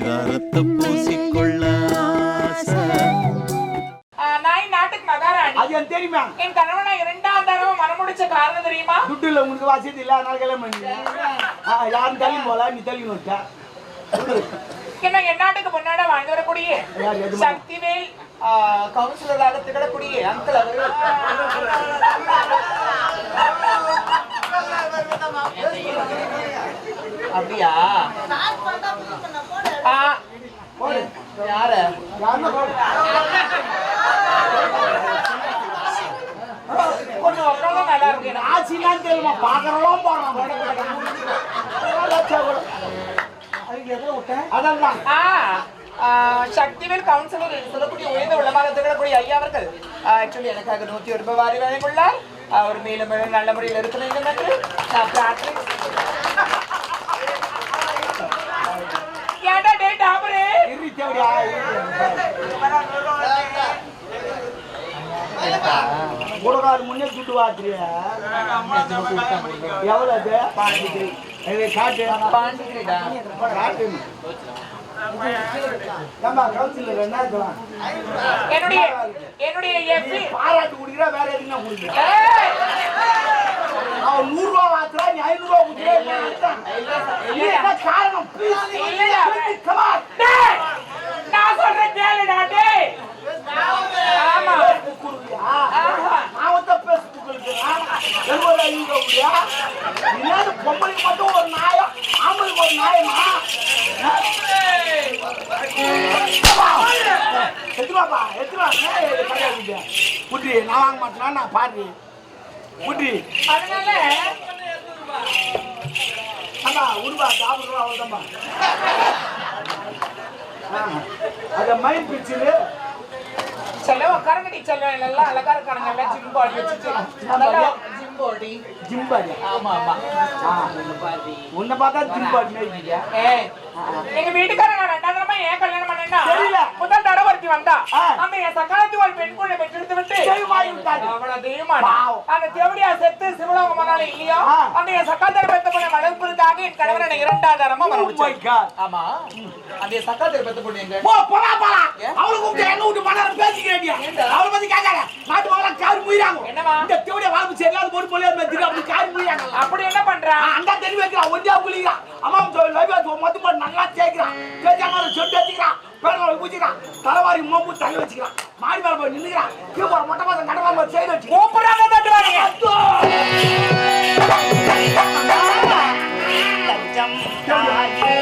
பரிதாரத்தை பூசிக்கொள்ள நான் இந்நாட்டுக்கு மகாராணி. அது எனக்கு தெரியுமா? என் கணவனை இரண்டாம் தடவை மனமுடிச்ச காரணம் தெரியுமா? துட்டு இல்ல உனக்கு வசதி இல்ல அதனால கல்யாணம் பண்ணி யாரும் தள்ளி போல நீ தள்ளி என்ன என் நாட்டுக்கு முன்னாடி வாழ்ந்து வரக்கூடிய? சக்திவேல் கவுன்சிலராக திகழக்கூடிய அங்கிள் அவர்கள் அப்படியா? யாரு? கொஞ்சம் உட்காந்தா நல்லா இருக்கு. ஆசிலாம் தெரியுமா? எதிர விட்டேன் அதான் சக்திவேல் கவுன்சிலர் சொல்லக்கூடிய உயர்ந்த உள்ளமாக திகழக்கூடிய ஐயா அவர்கள் ஆக்சுவலி எனக்காக நூத்தி ஒரு ரூபாய் வாரி வழங்கியுள்ளார். அவர் மேலும் மேலும் நல்ல முறையில் இருக்க வேண்டும் என்று நான் பிரார்த்தனை குடகால் முன்னே துட்டு வாத்துறிய எவ்வளவு? அது காட்டு. காட்டு. என்னுடைய என்னுடைய பாராட்டு குடிக்கிறா வேற எதுனா குடிக்கிறா? அவன் நூறு ரூபா வாத்துறா நீ ஐநூறு ரூபா குடிக்கிறா என்ன காரணம்? எத்துவாப்பா எத்துவா குட்டி நான் வாங்க மாட்டேனா. நான் பாரு. குட்டி. அதனால அம்மா உருவா சாப்பிடுவா அவ்வளோதாம்மா அத மைண்ட் பிக்சரு செல்ல உட்காரங்கடி செல்லம் எல்லாம் அழகா இருக்கானுங்க எல்லாம் ஜிம் பாடி வச்சுட்டு. ஜிம் பாடி ஜிம்பாடி ஆமா ஆமா. உன்னை பார்த்தா ஜிம்பாடி மேய்க்கிறியா ஏய், எங்க வீட்டுக்காரங்க ரெண்டாயிரமா ஏன் கல்யாணம் பண்ணா தெரியல. முதல் ஒருத்தி வந்தா. அந்த என் சக்காலத்தி ஒரு பெண் குழந்தை பெற்றெடுத்து விட்டு. அந்த தேவடியா செத்து சிவலோகம் போனாலும் இல்லையோ. அந்த என் சக்காத்தரை பெத்த பொண்ணை வளர்ப்பதற்காக என் கணவன் இரண்டாவது தரமா Oh மறுபடியும் God. ஆமா அந்த சக்காத்தரை பெத்த பொண்ணு எங்க போ போடா போடா ஏன்? அவளை கூப்பிட்டு என்ன விட்டு மணி பேசிக்கிறேன்? அவளை பத்தி கேட்காத நாட்டு வாழ காரி முயிறாங்க என்னவா? இந்த தேவடிய வாழ்வு சரியில்லாத போட்டு போலியா மெத்திரி அப்படி காரி முயிறாங்க அப்படி என்ன பண்றா அந்த தெளிவு வைக்கிறான் ஒண்டியா குளிக்கிறான் அம்மா மொத்தம் நல்லா தேய்க்கிறான் தேய்ச்சாங்க சொட்டு வச்சுக்கிறான் பேரங்களை பூச்சிக்கிறான் தலைவாரி மோம்பு தள்ளி வச்சுக்கிறான். மாடி மேல போய் நின்னுக்கிறான். கீழே மொட்டை மாதம் கடை போய் செய்து வச்சு கூப்பிடாம தட்டுவாங்க ரோசாவா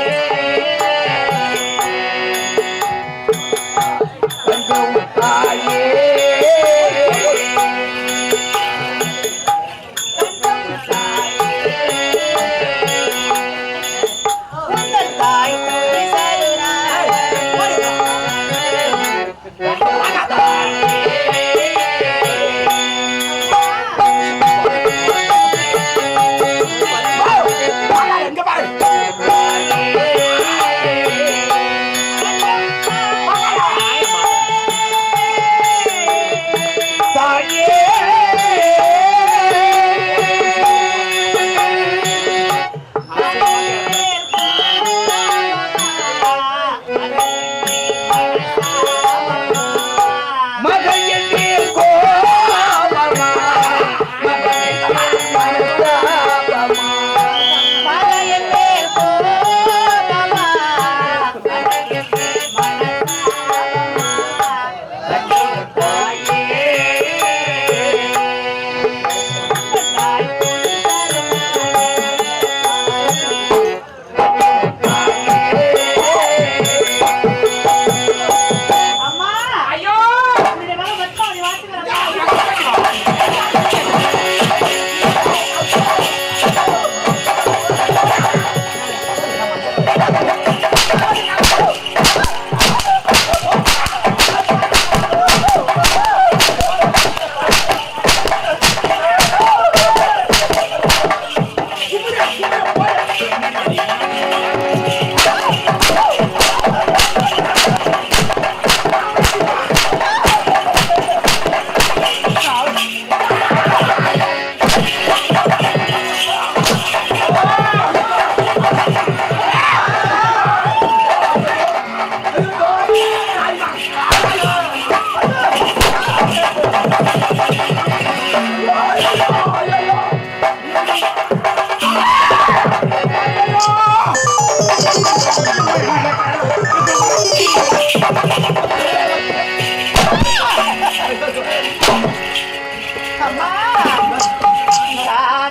妈妈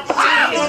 祝你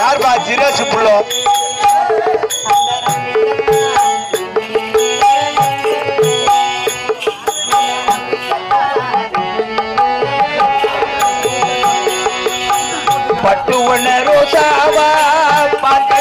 யாருப்பா? ஜிரேஷ் புள்ளோ. பட்டு ஒன்ன ரோசாவா பார்த்த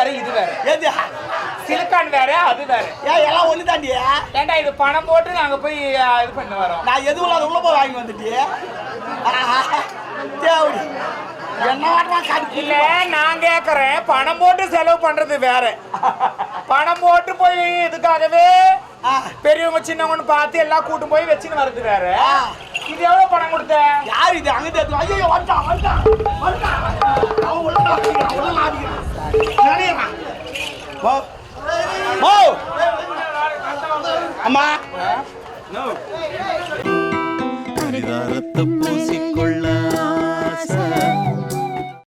வேற இது வேற. எது? சிலிக்கான் வேற அது வேற. ஏன் எல்லாம் ஒண்ணு தாண்டி ஏன்டா இது பணம் போட்டு நாங்க போய் இது பண்ண வரோம்? நான் எதுவும் இல்லாத உள்ள போய் வாங்கி வந்துட்டு தேவடி. என்ன இல்ல நான் கேக்குறேன். பணம் போட்டு செலவு பண்றது வேற. பணம் போட்டு போய் இதுக்காகவே. பெரியவங்க சின்னவங்கன்னு பார்த்து எல்லாம் கூட்டு போய் வச்சுன்னு வர்றது வேற. இது எவ்வளவு பணம் கொடுத்த? யார் இது? அங்க ஐயோ வந்துட்டான் வந்துட்டான் வந்துட்டான் அவன் உள்ள அம்மா பூசி